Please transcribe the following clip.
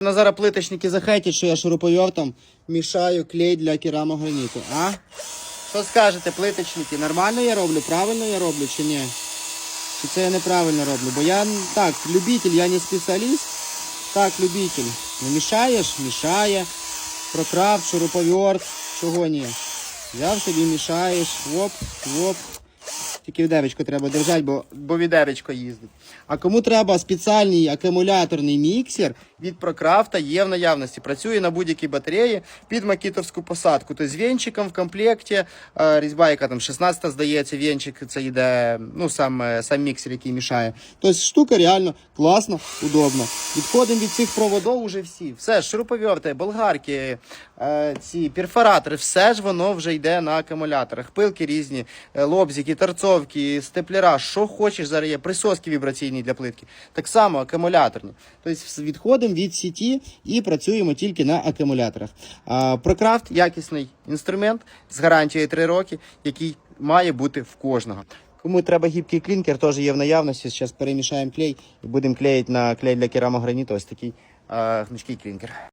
На зараз плиточники захейтять, що я шуруповертом мішаю клей для керамограніту. А? Що скажете, плиточники? Нормально я роблю? Правильно я роблю чи ні? Чи це я неправильно роблю? Бо я так, любитель, я не спеціаліст. Так, любитель. Ну мішаєш? Мішає. Прокрав, шуруповерт, чого ні. Взяв собі, мішаєш, оп, оп. Тільки відеречко треба держати, бо, бо відеречко їздить. А кому треба спеціальний акумуляторний міксер від Прокрафта є в наявності. Працює на будь-якій батареї під макітовську посадку. Тобто з венчиком в комплекті, е, різьба, яка там 16 здається, венчик, це йде, ну сам, е, сам міксер, який мішає. Тобто штука реально класно, удобно. Відходимо від цих проводів уже всі. Все, шуруповерти, болгарки, е, ці перфоратори, все ж воно вже йде на акумуляторах. Пилки різні, лобзики, торцовки, степлера, що хочеш зараз є, присоски вібраційні для плитки. Так само акумуляторні. Тобто відходимо від сіті і працюємо тільки на акумуляторах. Прокрафт якісний інструмент з гарантією 3 роки, який має бути в кожного. Кому треба гібкий клінкер, теж є в наявності. Зараз перемішаємо клей і будемо клеїти на клей для керамограніту ось такий гнучкий клінкер.